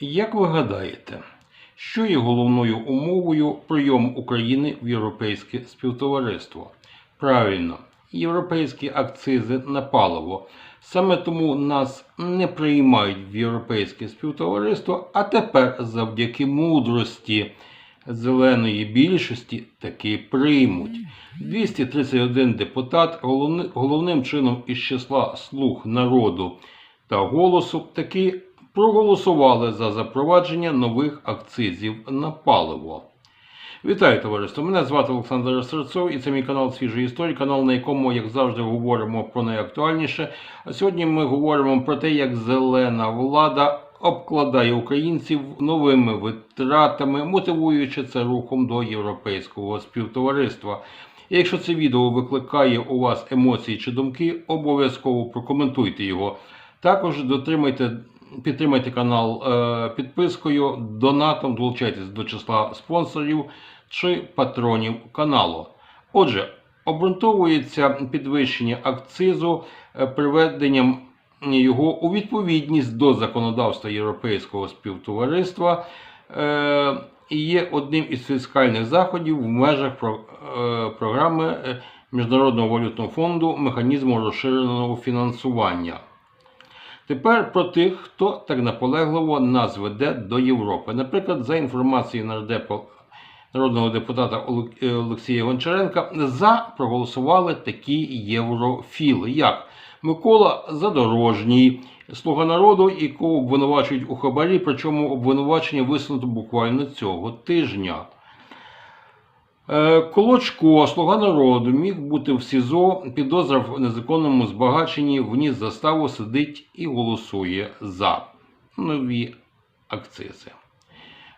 Як ви гадаєте, що є головною умовою прийому України в Європейське співтовариство? Правильно, європейські акцизи на паливо. Саме тому нас не приймають в Європейське співтовариство, а тепер завдяки мудрості зеленої більшості таки приймуть. 231 депутат, головним чином із числа слуг народу та голосу, таки проголосували за запровадження нових акцизів на паливо. Вітаю, товариство! Мене звати Олександр Серцов і це мій канал Свіжої історії, канал, на якому, як завжди, говоримо про найактуальніше. А сьогодні ми говоримо про те, як зелена влада обкладає українців новими витратами, мотивуючи це рухом до європейського співтовариства. Якщо це відео викликає у вас емоції чи думки, обов'язково прокоментуйте його. Також дотримайте, підтримайте канал е, підпискою, донатом, долучайтесь до числа спонсорів чи патронів каналу. Отже, обґрунтовується підвищення акцизу е, приведенням його у відповідність до законодавства Європейського співтовариства е, і є одним із фіскальних заходів в межах програми Міжнародного валютного фонду механізму розширеного фінансування. Тепер про тих, хто так наполегливо нас веде до Європи. Наприклад, за інформацією нардепа народного депутата е, Олексія Гончаренка, за проголосували такі єврофіли, як Микола Задорожній, слуга народу, якого обвинувачують у хабарі, причому обвинувачення висунуто буквально цього тижня. Е, Колочко, слуга народу, міг бути в СІЗО, підозра в незаконному збагаченні, вніс заставу, сидить і голосує за нові акцизи.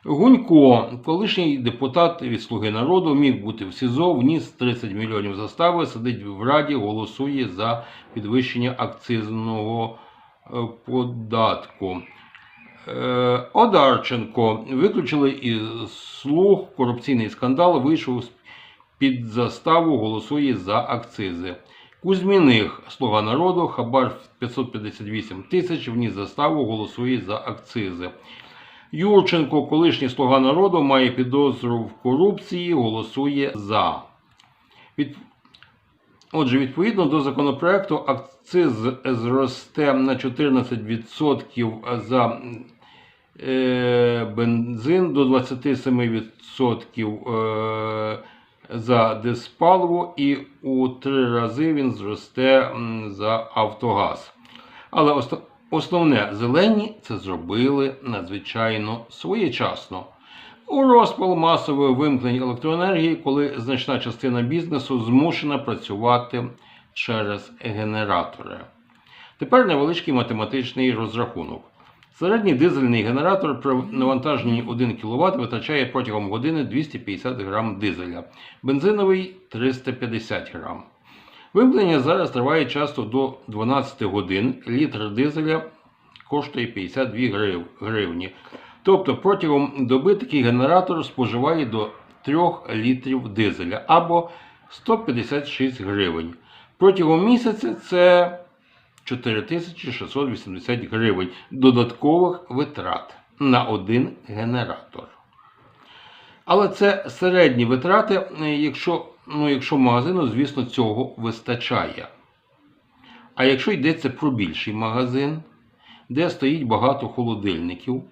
Гунько, колишній депутат від Слуги народу, міг бути в СІЗО, вніс 30 мільйонів застави, сидить в Раді, голосує за підвищення акцизного е, податку. Е, Одарченко виключили із слуг корупційний скандал, вийшов під заставу, голосує за акцизи. Кузьміних, слуга народу, хабар 558 тисяч, вніс заставу, голосує за акцизи. Юрченко, колишній слуга народу, має підозру в корупції, голосує за. Від... Отже, відповідно до законопроекту, акциз зросте на 14% за бензин, до 27% е, за диспаливо і у три рази він зросте за Автогаз. Але основне, зелені це зробили надзвичайно своєчасно. У розпал масових вимкнень електроенергії, коли значна частина бізнесу змушена працювати через генератори. Тепер невеличкий математичний розрахунок. Середній дизельний генератор при навантаженні 1 кВт витрачає протягом години 250 г дизеля, бензиновий 350 г. Вимкнення зараз триває часто до 12 годин. Літр дизеля коштує 52 гривні. Тобто протягом доби такий генератор споживає до 3 літрів дизеля або 156 гривень. Протягом місяця це 4680 гривень додаткових витрат на один генератор. Але це середні витрати, якщо, ну, якщо магазину, звісно, цього вистачає. А якщо йдеться про більший магазин, де стоїть багато холодильників,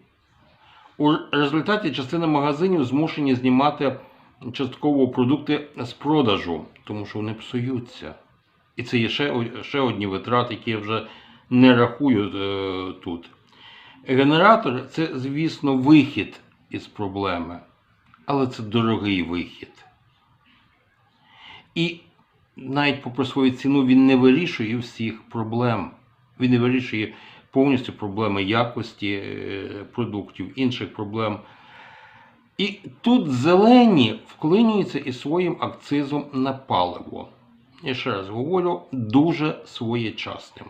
у результаті частина магазинів змушені знімати частково продукти з продажу, тому що вони псуються. І це є ще, ще одні витрати, які я вже не рахую е, тут. Генератор це, звісно, вихід із проблеми, але це дорогий вихід. І навіть попри свою ціну він не вирішує всіх проблем. Він не вирішує повністю проблеми якості е, продуктів, інших проблем. І тут зелені вклинюються із своїм акцизом на паливо я ще раз говорю, дуже своєчасним.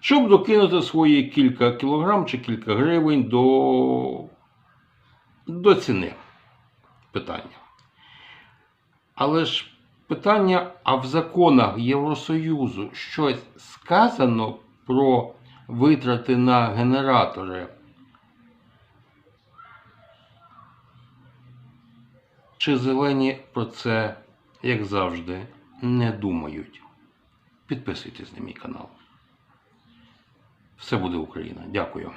Щоб докинути свої кілька кілограм чи кілька гривень до до ціни питання. Але ж питання, а в законах Євросоюзу щось сказано про витрати на генератори? Чи зелені про це, як завжди, не думають? Підписуйтесь на мій канал. Все буде Україна. Дякую.